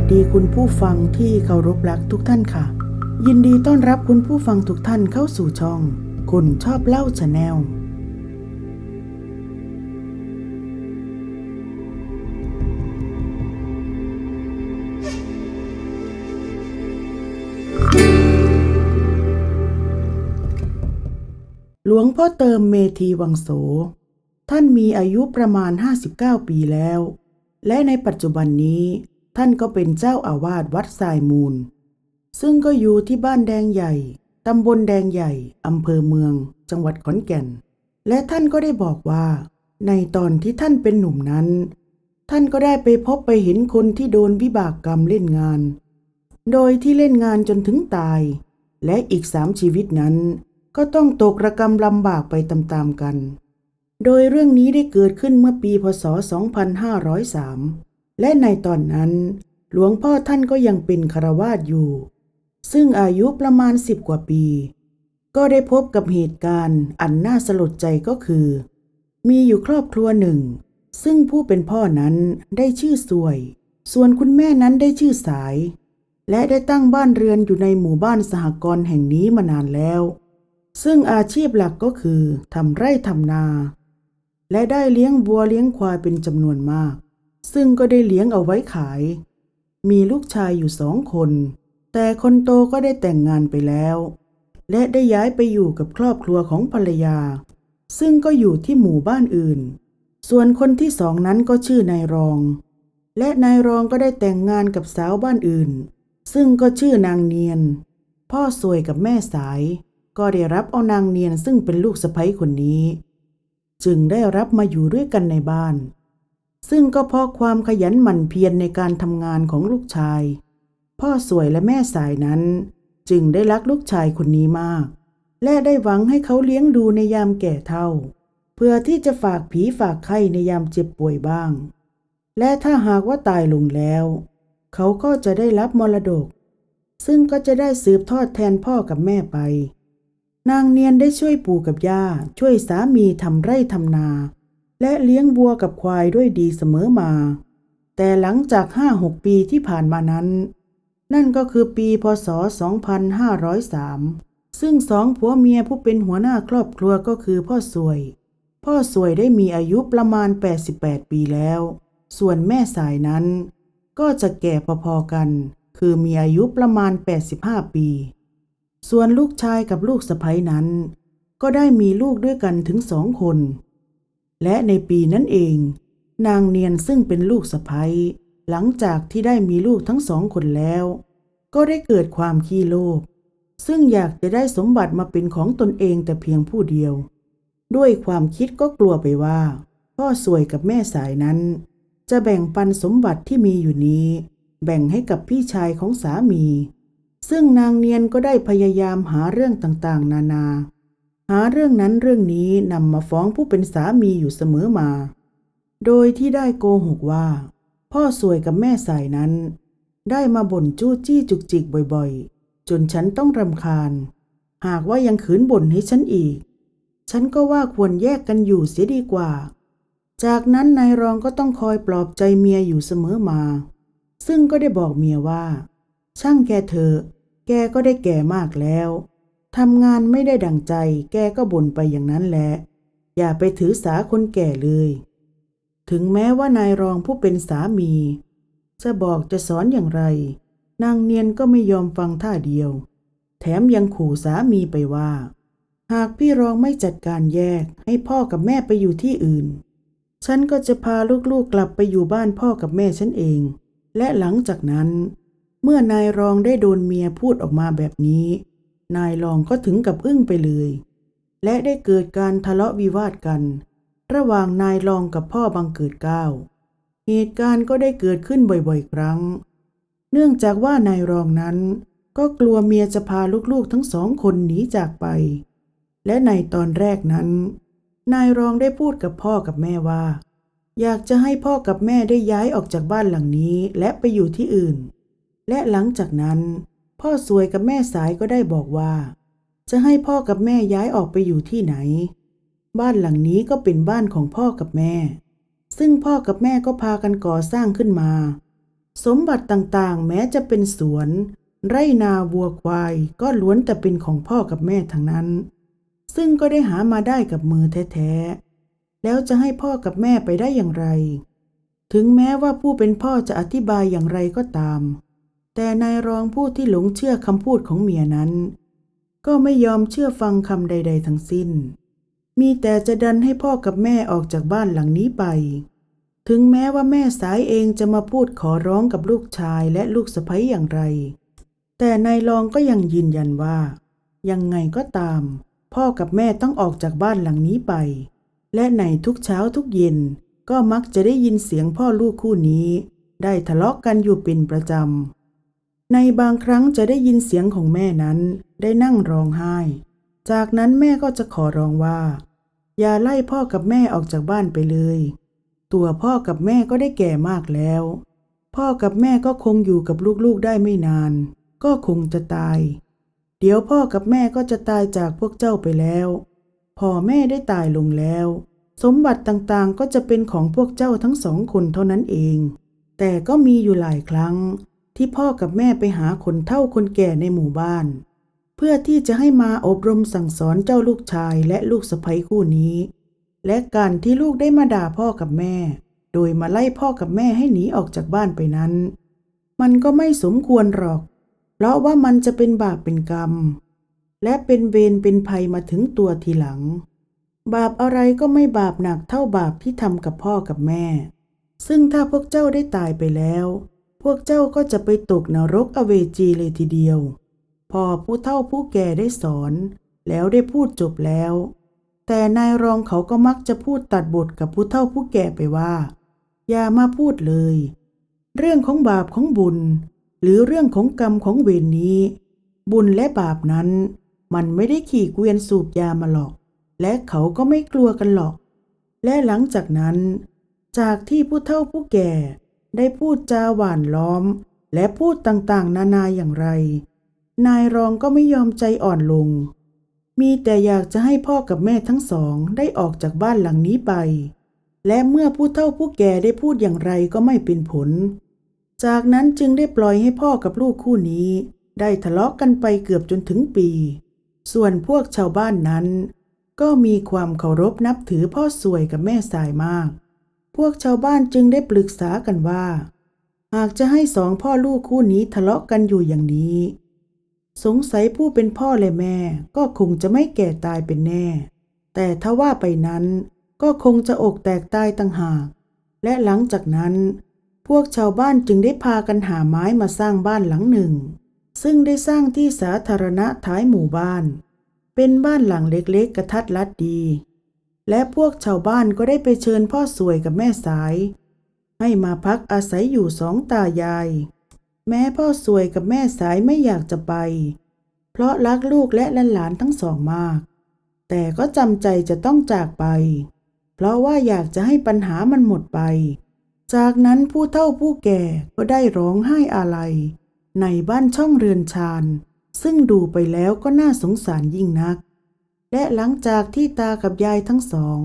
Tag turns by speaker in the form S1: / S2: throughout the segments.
S1: วัสดีคุณผู้ฟังที่เคารพรักทุกท่านค่ะ ยินดีต้อนรับคุณผู้ฟังทุกท่านเข้าสู่ช่อง คนชอบเล่าชาแนลหลวงพ่อเติมเมธีวังโส ท่านมีอายุประมาณ 59 ปีแล้ว และในปัจจุบันนี้ ท่านก็เป็นเจ้าอาวาสวัดทรายมูล ซึ่งก็อยู่ที่บ้านแดงใหญ่ ตำบลแดงใหญ่ อำเภอเมือง จังหวัดขอนแก่น และท่านก็ได้บอกว่า ในตอนที่ท่านเป็นหนุ่มนั้น ท่านก็ได้ไปพบไปเห็นคนที่โดนวิบากกรรมเล่นงาน โดยที่เล่นงานจนถึงตาย และอีกสามชีวิตนั้น ก็ต้องตกระกรรมลำบากไปตามๆกัน โดยเรื่องนี้ได้เกิดขึ้นเมื่อปีพศ 2503 และในตอนนั้น หลวงพ่อท่านก็ยังเป็นคารวาสอยู่ ซึ่งอายุประมาณสิบกว่าปี ก็ได้พบกับเหตุการณ์อันน่าสลดใจก็คือ มีอยู่ครอบครัวหนึ่ง ซึ่งผู้เป็นพ่อนั้นได้ชื่อสวย ส่วนคุณแม่นั้นได้ชื่อสาย และได้ตั้งบ้านเรือนอยู่ในหมู่บ้านสหกรณ์แห่งนี้มานานแล้ว ซึ่งอาชีพหลักก็คือทำไร่ทำนา และได้เลี้ยงวัวเลี้ยงควายเป็นจำนวนมาก ซึ่งก็ได้เลี้ยงเอาไว้ขาย มีลูกชายอยู่สองคน แต่คนโตก็ได้แต่งงานไปแล้ว และได้ย้ายไปอยู่กับครอบครัวของภรรยา ซึ่งก็อยู่ที่หมู่บ้านอื่น ส่วนคนที่สองนั้นก็ชื่อนายรอง และนายรองก็ได้แต่งงานกับสาวบ้านอื่น ซึ่งก็ชื่อนางเนียน พ่อสวยกับแม่สาย ก็ได้รับเอานางเนียนซึ่งเป็นลูกสะใภ้คนนี้ จึงได้รับมาอยู่ด้วยกันในบ้าน ซึ่งก็เพราะความขยันหมั่นเพียรในการทำงานของลูกชาย พ่อสวยและแม่สายนั้น จึงได้รักลูกชายคนนี้มาก และได้หวังให้เขาเลี้ยงดูในยามแก่เฒ่า เพื่อที่จะฝากผีฝากไข้ในยามเจ็บป่วยบ้าง และถ้าหากว่าตายลงแล้ว เขาก็จะได้รับมรดก ซึ่งก็จะได้สืบทอดแทนพ่อกับแม่ไป นางเนียนได้ช่วยปู่กับย่าช่วยสามีทำไร่ทำนา และเลี้ยงวัวกับควายด้วยดีเสมอมา แต่หลังจากห้าหกปีที่ผ่านมานั้น นั่นก็คือปีพศ 2503 ซึ่งสองผัวเมียผู้เป็นหัวหน้าครอบครัวก็คือพ่อสวย พ่อสวยได้มีอายุประมาณ 88 ปีแล้ว ส่วนแม่สายนั้น ก็จะแก่พอๆกัน คือมีอายุประมาณ 85 ปี ส่วนลูกชายกับลูกสะใภ้นั้น ก็ได้มีลูกด้วยกันถึงสองคน และในปีนั้นเอง นางเนียนซึ่งเป็นลูกสะใภ้หลังจากที่ได้มีลูกทั้งสองคนแล้ว ก็ได้เกิดความขี้โลภซึ่งอยากจะได้สมบัติมาเป็นของตนเองแต่เพียงผู้เดียว ด้วยความคิดก็กลัวไปว่า พ่อสวยกับแม่สายนั้น จะแบ่งปันสมบัติที่มีอยู่นี้ แบ่งให้กับพี่ชายของสามี ซึ่งนางเนียนก็ได้พยายามหาเรื่องต่างๆ นานา หาเรื่องนั้นเรื่องนี้นำมาฟ้องผู้เป็นสามีอยู่เสมอมา โดยที่ได้โกหกว่า พ่อสวยกับแม่สายนั้น ได้มาบ่นจู้จี้จุกจิกบ่อยๆ จนฉันต้องรำคาญ หากว่ายังขืนบ่นให้ฉันอีก ฉันก็ว่าควรแยกกันอยู่เสียดีกว่า จากนั้นนายรองก็ต้องคอยปลอบใจเมียอยู่เสมอมา ซึ่งก็ได้บอกเมียว่า ช่างแกเถอะแกก็ได้แก่มากแล้ว ทำงานไม่ได้ดั่งใจ แกก็บ่นไปอย่างนั้นแหละ อย่าไปถือสาคนแก่เลย ถึงแม้ว่านายรองผู้เป็นสามี จะบอกจะสอนอย่างไร นางเนียนก็ไม่ยอมฟังท่าเดียว แถมยังขู่สามีไปว่า หากพี่รองไม่จัดการแยกให้พ่อกับแม่ไปอยู่ที่อื่น ฉันก็จะพาลูกๆกลับไปอยู่บ้านพ่อกับแม่ฉันเอง และหลังจากนั้น เมื่อนายรองได้โดนเมียพูดออกมาแบบนี้ นายรองก็ถึงกับอึ้งไปเลย และได้เกิดการทะเลาะวิวาทกัน ระหว่างนายรองกับพ่อบังเกิดเก้าเหตุการณ์ก็ได้เกิดขึ้นบ่อยๆ ครั้ง เนื่องจากว่านายรองนั้น ก็กลัวเมียจะพาลูกๆทั้งสองคนหนีจากไป และในตอนแรกนั้น นายรองได้พูดกับพ่อกับแม่ว่า อยากจะให้พ่อกับแม่ได้ย้ายออกจากบ้านหลังนี้และไปอยู่ที่อื่น และหลังจากนั้น พ่อสวยกับแม่สายก็ได้บอกว่า จะให้พ่อกับแม่ย้ายออกไปอยู่ที่ไหน บ้านหลังนี้ก็เป็นบ้านของพ่อกับแม่ ซึ่งพ่อกับแม่ก็พากันก่อสร้างขึ้นมา สมบัติต่างๆ แม้จะเป็นสวน ไร่นาวัวควายก็ล้วนแต่เป็นของพ่อกับแม่ทั้งนั้น ซึ่งก็ได้หามาได้กับมือแท้ๆ แล้วจะให้พ่อกับแม่ไปได้อย่างไร ถึงแม้ว่าผู้เป็นพ่อจะอธิบายอย่างไรก็ตาม แต่นายรองผู้ที่หลงเชื่อคำพูดของเมียนั้น ก็ไม่ยอมเชื่อฟังคำใด ๆ ทั้งสิ้น มีแต่จะดันให้พ่อกับแม่ออกจากบ้านหลังนี้ไป ถึงแม้ว่าแม่สายเองจะมาพูดขอร้องกับลูกชายและลูกสะใภ้อย่างไร แต่นายรองก็ยังยืนยันว่า ยังไงก็ตาม พ่อกับแม่ต้องออกจากบ้านหลังนี้ไป และในทุกเช้าทุกเย็นก็มักจะได้ยินเสียงพ่อลูกคู่นี้ ได้ทะเลาะกันอยู่เป็นประจำ ในบางครั้งจะได้ยินเสียงของแม่นั้นได้นั่งร้องไห้ จากนั้นแม่ก็จะขอร้องว่า อย่าไล่พ่อกับแม่ออกจากบ้านไปเลย ตัวพ่อกับแม่ก็ได้แก่มากแล้ว พ่อกับแม่ก็คงอยู่กับลูกๆได้ไม่นาน ก็คงจะตาย เดี๋ยวพ่อกับแม่ก็จะตายจากพวกเจ้าไปแล้ว พอแม่ได้ตายลงแล้ว สมบัติต่างๆก็จะเป็นของพวกเจ้าทั้งสองคนเท่านั้นเอง แต่ก็มีอยู่หลายครั้ง ที่พ่อกับแม่ไปหาคนเฒ่าคนแก่ในหมู่บ้าน เพื่อที่จะให้มาอบรมสั่งสอนเจ้าลูกชายและลูกสะใภ้คู่นี้ และการที่ลูกได้มาด่าพ่อกับแม่ โดยมาไล่พ่อกับแม่ให้หนีออกจากบ้านไปนั้น มันก็ไม่สมควรหรอก เพราะว่ามันจะเป็นบาปเป็นกรรม และเป็นเวรเป็นภัยมาถึงตัวทีหลัง บาปอะไรก็ไม่บาปหนักเท่าบาปที่ทำกับพ่อกับแม่ ซึ่งถ้าพวกเจ้าได้ตายไปแล้ว พวกเจ้าก็จะไปตกนรกอเวจีเลยทีเดียว พอผู้เฒ่าผู้แก่ได้สอน แล้วได้พูดจบแล้ว แต่นายรองเขาก็มักจะพูดตัดบทกับผู้เฒ่าผู้แก่ไปว่า อย่ามาพูดเลย เรื่องของบาปของบุญ หรือเรื่องของกรรมของเวรนนี้ บุญและบาปนั้น มันไม่ได้ขี่เกวียนสูบยามาหรอก และเขาก็ไม่กลัวกันหรอก และหลังจากนั้น จากที่ผู้เฒ่าผู้แก่ ได้พูดจาหวานล้อม และพูดต่างๆ นานาอย่างไร นายรองก็ไม่ยอมใจอ่อนลง มีแต่อยากจะให้พ่อกับแม่ทั้งสองได้ออกจากบ้านหลังนี้ไป และเมื่อผู้เฒ่าผู้แก่ได้พูดอย่างไรก็ไม่เป็นผล จากนั้นจึงได้ปล่อยให้พ่อกับลูกคู่นี้ ได้ทะเลาะกันไปเกือบจนถึงปี ส่วนพวกชาวบ้านนั้น ก็มีความเคารพนับถือพ่อสวยกับแม่สายมาก พวกชาวบ้านจึงได้ปรึกษากันว่า หากจะให้สองพ่อลูกคู่นี้ทะเลาะกันอยู่อย่างนี้ สงสัยผู้เป็นพ่อและแม่ก็คงจะไม่แก่ตายเป็นแน่ แต่ถ้าว่าไปนั้นก็คงจะอกแตกตายต่างหาก และหลังจากนั้น พวกชาวบ้านจึงได้พากันหาไม้มาสร้างบ้านหลังหนึ่ง ซึ่งได้สร้างที่สาธารณะท้ายหมู่บ้าน เป็นบ้านหลังเล็กๆกระทัดรัดดี และพวกชาวบ้านก็ได้ไปเชิญพ่อสวยกับแม่สาย ให้มาพักอาศัยอยู่สองตายาย แม้พ่อสวยกับแม่สายไม่อยากจะไป เพราะรักลูกและหลานทั้งสองมาก แต่ก็จำใจจะต้องจากไป เพราะว่าอยากจะให้ปัญหามันหมดไป จากนั้นผู้เฒ่าผู้แก่ก็ได้ร้องไห้อาลัย ในบ้านช่องเรือนชานซึ่งดูไปแล้วก็น่าสงสารยิ่งนัก และหลังจากที่ตากับยายทั้งสอง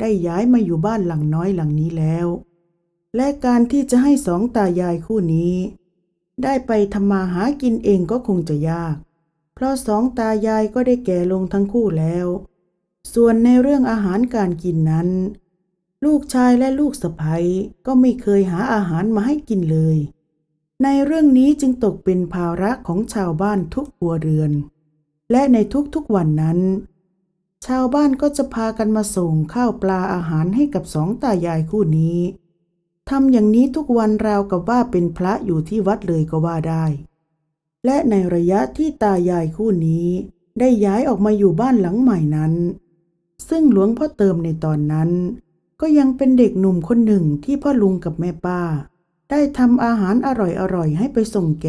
S1: ได้ย้ายมาอยู่บ้านหลังน้อยหลังนี้แล้ว และการที่จะให้สองตายายคู่นี้ ได้ไปทำมาหากินเองก็คงจะยาก เพราะสองตายายก็ได้แก่ลงทั้งคู่แล้ว ส่วนในเรื่องอาหารการกินนั้น ลูกชายและลูกสะใภ้ก็ไม่เคยหาอาหารมาให้กินเลย ในเรื่องนี้จึงตกเป็นภาระของชาวบ้านทุกครัวเรือน และในทุกๆวันนั้น ชาวบ้านก็จะพากันมาส่งข้าวปลาอาหารให้กับสองตายายคู่นี้ทำอย่างนี้ทุกวันราวกับว่าเป็นพระอยู่ที่วัดเลยก็ว่าได้ และในระยะที่ตายายคู่นี้ ได้ย้ายออกมาอยู่บ้านหลังใหม่นั้น ซึ่งหลวงพ่อเติมในตอนนั้น ก็ยังเป็นเด็กหนุ่มคนหนึ่งที่พ่อลุงกับแม่ป้า ได้ทำอาหารอร่อยๆให้ไปส่งแก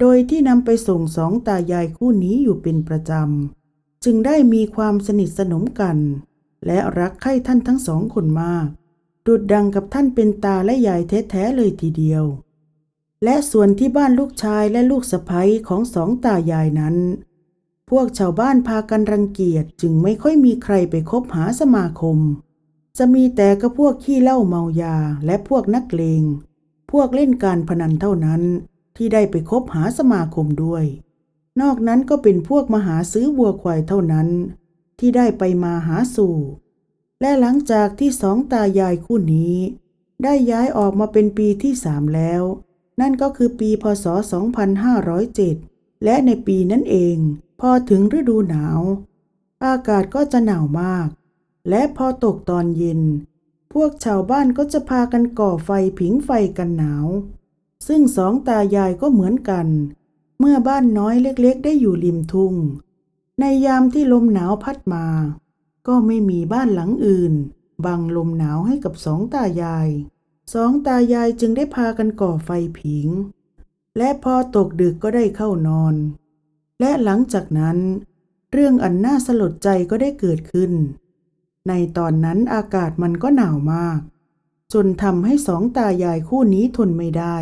S1: โดยที่นำไปส่งสองตายายคู่นี้อยู่เป็นประจำ จึงได้มีความสนิทสนมกัน และรักใคร่ท่านทั้งสองคนมาก ดุดดังกับท่านเป็นตาและยายแท้ๆเลยทีเดียว และส่วนที่บ้านลูกชายและลูกสะใภ้ของสองตายายนั้น พวกชาวบ้านพากันรังเกียจจึงไม่ค่อยมีใครไปคบหาสมาคม จะมีแต่ก็พวกขี้เหล้าเมายาและพวกนักเลง พวกเล่นการพนันเท่านั้นที่ได้ไปคบหาสมาคมด้วย นอกนั้นก็เป็นพวกมาหาซื้อวัวควายเท่านั้น ที่ได้ไปมาหาสู่ และหลังจากที่สองตายายคู่นี้ ได้ย้ายออกมาเป็นปีที่สามแล้ว นั่นก็คือปีพศ 2507 และในปีนั้นเอง พอถึงฤดูหนาว อากาศก็จะหนาวมาก และพอตกตอนเย็น พวกชาวบ้านก็จะพากันก่อไฟผิงไฟกันหนาว ซึ่งสองตายายก็เหมือนกัน เมื่อบ้านน้อยเล็กๆ ได้อยู่ริมทุ่ง ในยามที่ลมหนาวพัดมา ก็ไม่มีบ้านหลังอื่น บังลมหนาวให้กับสองตายาย สองตายายจึงได้พากันก่อไฟผิง และพอตกดึกก็ได้เข้านอน และหลังจากนั้น เรื่องอันน่าสลดใจก็ได้เกิดขึ้น ในตอนนั้นอากาศมันก็หนาวมาก จนทำให้สองตายายคู่นี้ทนไม่ได้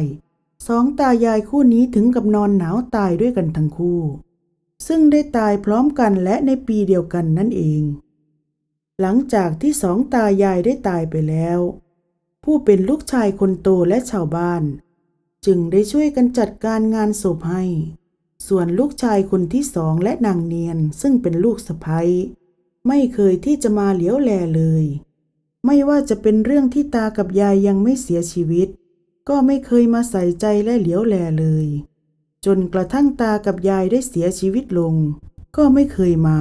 S1: สองตายายคู่นี้ถึงกับนอนหนาวตายด้วยกันทั้งคู่ ซึ่งได้ตายพร้อมกันและในปีเดียวกันนั่นเอง หลังจากที่สองตายายได้ตายไปแล้ว ผู้เป็นลูกชายคนโตและชาวบ้าน จึงได้ช่วยกันจัดการงานศพให้ ส่วนลูกชายคนที่สองและนางเนียนซึ่งเป็นลูกสะใภ้ไม่เคยที่จะมาเหลียวแลเลย ไม่ว่าจะเป็นเรื่องที่ตากับยายยังไม่เสียชีวิต ก็ไม่เคยมาใส่ใจและเหลียวแลเลย จนกระทั่งตากับยายได้เสียชีวิตลง ก็ไม่เคยมา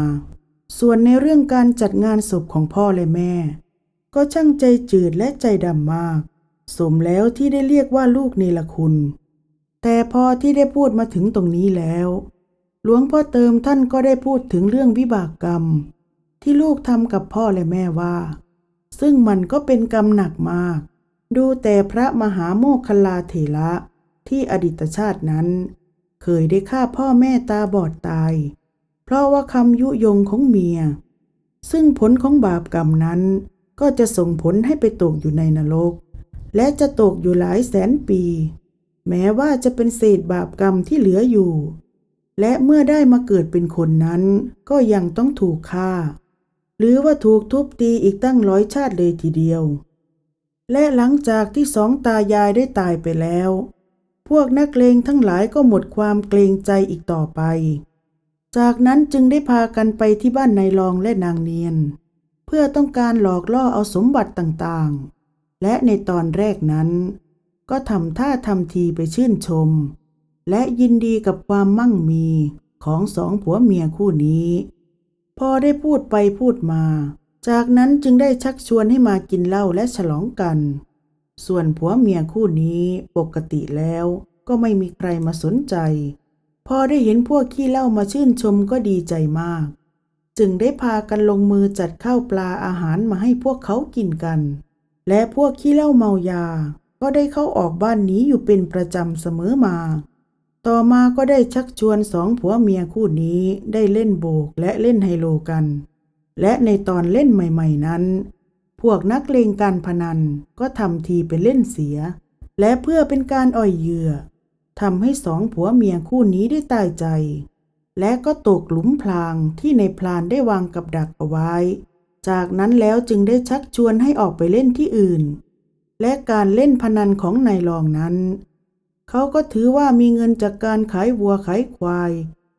S1: ส่วนในเรื่องการจัดงานศพของพ่อและแม่ ก็ช่างใจจืดและใจดำมาก สมแล้วที่ได้เรียกว่าลูกเนรคุณ แต่พอที่ได้พูดมาถึงตรงนี้แล้ว หลวงพ่อเติมท่านก็ได้พูดถึงเรื่องวิบากกรรม ที่ลูกทำกับพ่อและแม่ว่า ซึ่งมันก็เป็นกรรมหนักมาก ดูแต่พระมหาโมคคัลลาเถระที่อดีตชาตินั้น เคยได้ฆ่าพ่อแม่ตาบอดตาย เพราะว่าคำยุยงของเมีย ซึ่งผลของบาปกรรมนั้นก็จะส่งผลให้ไปตกอยู่ในนรก และจะตกอยู่หลายแสนปี แม้ว่าจะเป็นเศษบาปกรรมที่เหลืออยู่ และเมื่อได้มาเกิดเป็นคนนั้น ก็ยังต้องถูกฆ่า หรือว่าถูกทุบตีอีกตั้งร้อยชาติเลยทีเดียว และหลังจากที่สองตายายได้ตายไปแล้ว พวกนักเลงทั้งหลายก็หมดความเกรงใจอีกต่อไป จากนั้นจึงได้พากันไปที่บ้านนายรองและนางเนียน เพื่อต้องการหลอกล่อเอาสมบัติต่างๆ และในตอนแรกนั้น ก็ทำท่าทำทีไปชื่นชม และยินดีกับความมั่งมีของสองผัวเมียคู่นี้ พอได้พูดไปพูดมา จากนั้นจึงได้ชักชวนให้มากินเหล้าและฉลองกัน ส่วนผัวเมียคู่นี้ปกติแล้วก็ไม่มีใครมาสนใจ พอได้เห็นพวกขี้เหล้ามาชื่นชมก็ดีใจมาก จึงได้พากันลงมือจัดข้าวปลาอาหารมาให้พวกเขากินกัน และพวกขี้เหล้าเมายา ก็ได้เข้าออกบ้านนี้อยู่เป็นประจำเสมอมา ต่อมาก็ได้ชักชวนสองผัวเมียคู่นี้ได้เล่นโบกและเล่นไฮโลกัน และในตอนเล่นใหม่ๆนั้น พวกนักเลงการพนันก็ทำทีไปเล่นเสีย และเพื่อเป็นการอ่อยเหยื่อทำให้สองผัวเมียคู่นี้ได้ตายใจ และก็ตกหลุมพรางที่ในพลานได้วางกับดักเอาไว้ จากนั้นแล้วจึงได้ชักชวนให้ออกไปเล่นที่อื่น และการเล่นพนันของนายรองนั้น เขาก็ถือว่ามีเงินจากการขายวัวขายควาย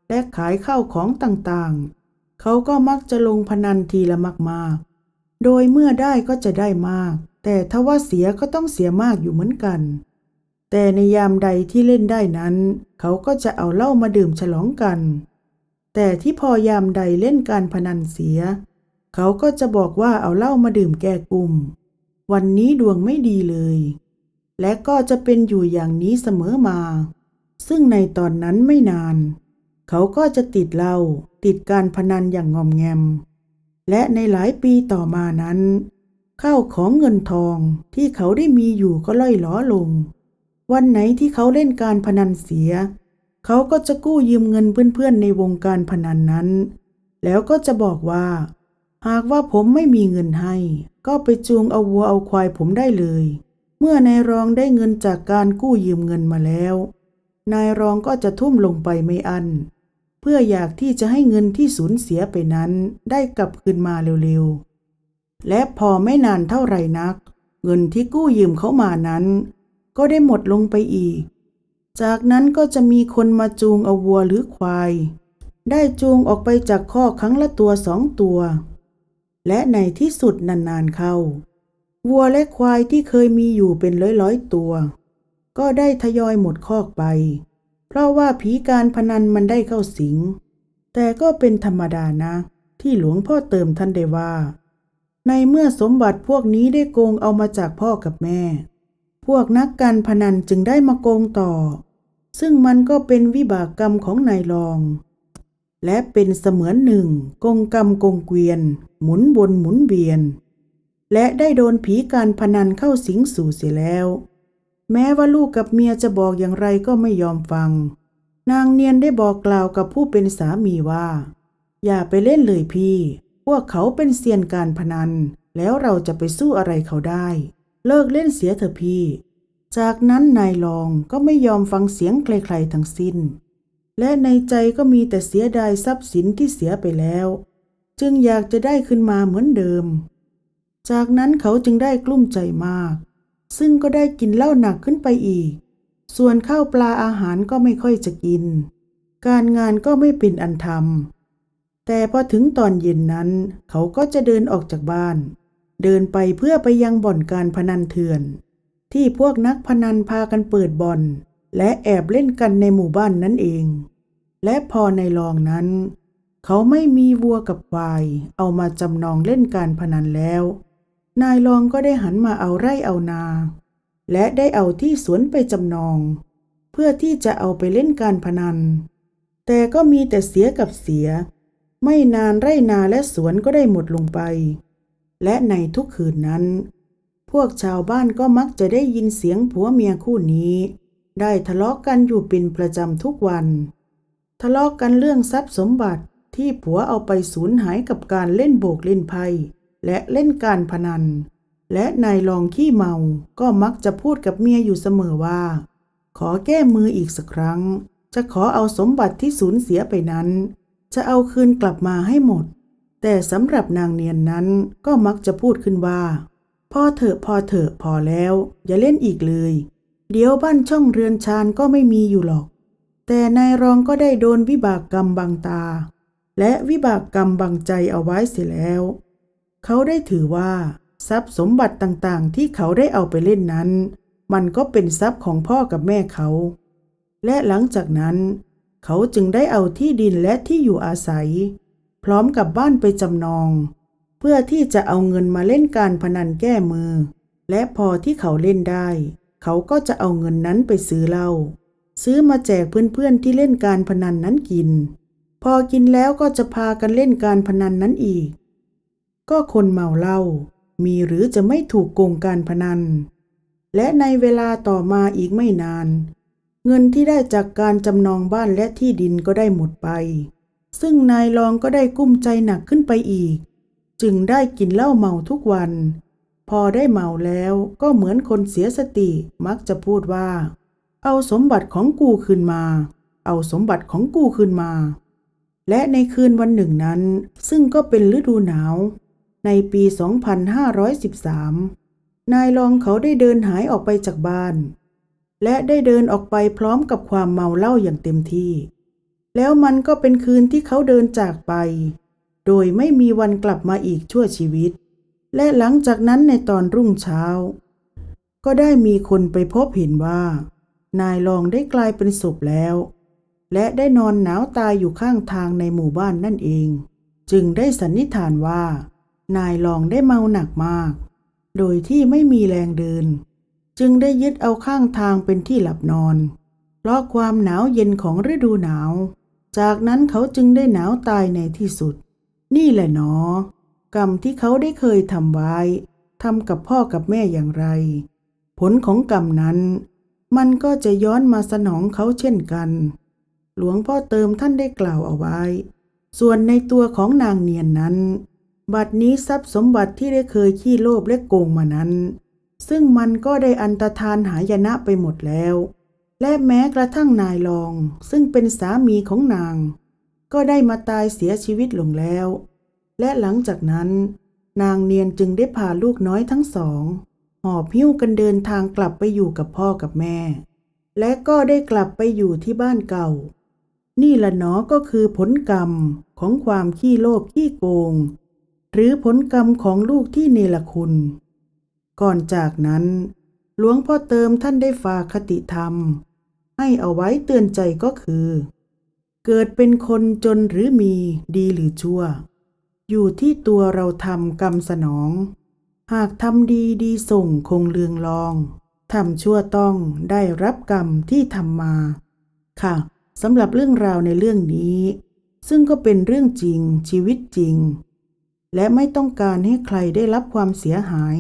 S1: และขายข้าวของต่างๆ เขาก็มักจะลงพนันทีละมากๆ โดยเมื่อได้ก็จะได้มาก แต่ถ้าว่าเสียก็ต้องเสียมากอยู่เหมือนกัน แต่ในยามใดที่เล่นได้นั้น เขาก็จะเอาเหล้ามาดื่มฉลองกัน แต่ที่พอยามใดเล่นการพนันเสีย เขาก็จะบอกว่าเอาเหล้ามาดื่มแก้กลุ่ม วันนี้ดวงไม่ดีเลย และก็จะเป็นอยู่อย่างนี้เสมอมา ซึ่งในตอนนั้นไม่นาน เขาก็จะติดเหล้าติดการพนันอย่างงอมแงม และในหลายปีต่อมานั้น ข้าวของเงินทองที่เขาได้มีอยู่ก็ล่อยหล้อลง วันไหนที่เขาเล่นการพนันเสีย เขาก็จะกู้ยืมเงินเพื่อนๆในวงการพนันนั้น แล้วก็จะบอกว่า หากว่าผมไม่มีเงินให้ ก็ไปจูงเอาวัวเอาควายผมได้เลย เมื่อนายรองได้เงินจากการกู้ยืมเงินมาแล้ว นายรองก็จะทุ่มลงไปไม่อัน เพื่ออยากที่จะให้เงินที่สูญเสียไปนั้นได้กลับคืนมาเร็วๆ และพอไม่นานเท่าไหร่นัก เงินที่กู้ยืมเขามานั้น ก็ได้หมดลงไปอีก จากนั้นก็จะมีคนมาจูงเอาวัวหรือควาย ได้จูงออกไปจากข้อกครั้งละตัวสองตัว และในที่สุดนานๆเข้า วัวและควายที่เคยมีอยู่เป็นร้อยๆตัว ก็ได้ทยอยหมดคอกไป เพราะว่าผีการพนันมันได้เข้าสิง แต่ก็เป็นธรรมดานะ ที่หลวงพ่อเติมท่านได้ว่า ในเมื่อสมบัติพวกนี้ได้โกงเอามาจากพ่อกับแม่ พวกนักการพนันจึงได้มาโกงต่อ ซึ่งมันก็เป็นวิบากกรรมของนายรอง และเป็นเสมือนหนึ่งกงกรรมกงเกวียน หมุนวนหมุนเวียน และได้โดนผีการพนันเข้าสิงสู่เสียแล้ว แม้ว่าลูกกับเมียจะบอกอย่างไรก็ไม่ยอมฟัง นางเนียนได้บอกกล่าวกับผู้เป็นสามีว่า อย่าไปเล่นเลยพี่ พวกเขาเป็นเซียนการพนัน แล้วเราจะไปสู้อะไรเขาได้ เลิกเล่นเสียเถอะพี่ จากนั้นนายรองก็ไม่ยอมฟังเสียงใครๆทั้งสิ้น และในใจก็มีแต่เสียดายทรัพย์สินที่เสียไปแล้ว จึงอยากจะได้ขึ้นมาเหมือนเดิม จากนั้นเขาจึงได้กลุ้มใจมาก ซึ่งก็ได้กินเหล้าหนักขึ้นไปอีก ส่วนข้าวปลาอาหารก็ไม่ค่อยจะกิน การงานก็ไม่เป็นอันทำแต่พอถึงตอนเย็นนั้น เขาก็จะเดินออกจากบ้าน เดินไปเพื่อไปยังบ่อนการพนันเถื่อน ที่พวกนักพนันพากันเปิดบ่อน และแอบเล่นกันในหมู่บ้านนั่นเอง และพอในลองนั้น เขาไม่มีวัวกับควาย เอามาจำนองเล่นการพนันแล้ว นายรองก็ได้หันมาเอาไร่เอานา และได้เอาที่สวนไปจำนอง เพื่อที่จะเอาไปเล่นการพนัน แต่ก็มีแต่เสียกับเสีย ไม่นานไร่นาและสวนก็ได้หมดลงไป และในทุกคืนนั้น พวกชาวบ้านก็มักจะได้ยินเสียงผัวเมียคู่นี้ ได้ทะเลาะกันอยู่เป็นประจำทุกวัน ทะเลาะกันเรื่องทรัพย์สมบัติที่ผัวเอาไปสูญหายกับการเล่นโบกเล่นไพ่ และเล่นการพนัน และนายรองขี้เมาก็มักจะพูดกับเมียอยู่เสมอว่า ขอแก้มืออีกสักครั้ง จะขอเอาสมบัติที่สูญเสียไปนั้น จะเอาคืนกลับมาให้หมด แต่สำหรับนางเนียนนั้นก็มักจะพูดขึ้นว่าพอเถอะพอเถอะพอแล้ว อย่าเล่นอีกเลย เดี๋ยวบ้านช่องเรือนชานก็ไม่มีอยู่หรอก แต่นายรองก็ได้โดนวิบากกรรมบังตา และวิบากกรรมบังใจเอาไว้เสียแล้ว เขาได้ถือว่า ทรัพย์สมบัติต่างๆ ที่เขาได้เอาไปเล่นนั้น มันก็เป็นทรัพย์ของพ่อกับแม่เขา และหลังจากนั้น เขาจึงได้เอาที่ดินและที่อยู่อาศัย พร้อมกับบ้านไปจำนอง เพื่อที่จะเอาเงินมาเล่นการพนันแก้มือ และพอที่เขาเล่นได้ เขาก็จะเอาเงินนั้นไปซื้อเหล้าซื้อมาแจกเพื่อนๆที่เล่นการพนันนั้นกิน พอกินแล้วก็จะพากันเล่นการพนันนั้นอีก ก็คนเมาเหล้ามีหรือจะไม่ถูกโกงการพนัน และในเวลาต่อมาอีกไม่นาน เงินที่ได้จากการจำนองบ้านและที่ดินก็ได้หมดไป ซึ่งนายรองก็ได้กุ้มใจหนักขึ้นไปอีก จึงได้กินเหล้าเมาทุกวัน พอได้เมาแล้วก็เหมือนคนเสียสติมักจะพูดว่า เอาสมบัติของกูคืนมา เอาสมบัติของกูคืนมา และในคืนวันหนึ่งนั้น ซึ่งก็เป็นฤดูหนาว ในปี 2513 นายรองเขาได้เดินหายออกไปจากบ้าน และได้เดินออกไปพร้อมกับความเมาเหล้าอย่างเต็มที่ แล้วมันก็เป็นคืนที่เขาเดินจากไป โดยไม่มีวันกลับมาอีกชั่วชีวิต และหลังจากนั้นในตอนรุ่งเช้า ก็ได้มีคนไปพบเห็นว่า นายรองได้กลายเป็นศพแล้ว และได้นอนหนาวตายอยู่ข้างทางในหมู่บ้านนั่นเอง จึงได้สันนิษฐานว่า นายรองได้เมาหนักมาก โดยที่ไม่มีแรงเดิน จึงได้ยึดเอาข้างทางเป็นที่หลับนอน เพราะความหนาวเย็นของฤดูหนาว จากนั้นเขาจึงได้หนาวตายในที่สุด นี่แหละหนอ กรรมที่เขาได้เคยทำไว้ทำกับพ่อกับแม่อย่างไร ผลของกรรมนั้น มันก็จะย้อนมาสนองเขาเช่นกัน หลวงพ่อเติมท่านได้กล่าวเอาไว้ ส่วนในตัวของนางเนียนนั้น บัดนี้ทรัพย์สมบัติที่ได้เคยขี้โลภและโกงมานั้น ซึ่งมันก็ได้อันตรธานหายนะไปหมดแล้ว และแม้กระทั่งนายรอง ซึ่งเป็นสามีของนาง ก็ได้มาตายเสียชีวิตลงแล้ว และหลังจากนั้น นางเนียนจึงได้พาลูกน้อยทั้งสอง หอบหิ้วกันเดินทางกลับไปอยู่กับพ่อกับแม่ และก็ได้กลับไปอยู่ที่บ้านเก่า นี่ละเนาะก็คือผลกรรมของความขี้โลภขี้โกง หรือผลกรรมของลูกที่เนรคุณ ก่อนจากนั้น หลวงพ่อเติมท่านได้ฝากคติธรรม ให้เอาไว้เตือนใจก็คือ เกิดเป็นคนจนหรือมีดีหรือชั่ว อยู่ที่ตัวเราทำกรรมสนอง หากทำดีดีส่งคงเลืองลองทำชั่วต้องได้รับกรรมที่ทำมา ค่ะสำหรับเรื่องราวในเรื่องนี้ ซึ่งก็เป็นเรื่องจริงชีวิตจริง และไม่ต้องการให้ใครได้รับความเสียหาย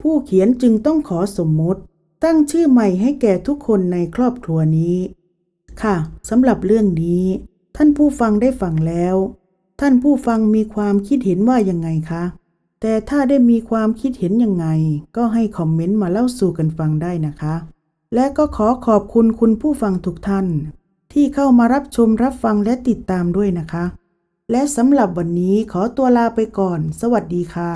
S1: ผู้เขียนจึงต้องขอสมมติ ตั้งชื่อใหม่ให้แก่ทุกคนในครอบครัวนี้ ค่ะสำหรับเรื่องนี้ ท่านผู้ฟังได้ฟังแล้ว ท่านผู้ฟังมีความคิดเห็นว่ายังไงคะ แต่ถ้าได้มีความคิดเห็นยังไง ก็ให้คอมเมนต์มาเล่าสู่กันฟังได้นะคะ และก็ขอขอบคุณคุณผู้ฟังทุกท่าน ที่เข้ามารับชมรับฟังและติดตามด้วยนะคะ และสำหรับวันนี้ขอตัวลาไปก่อน สวัสดีค่ะ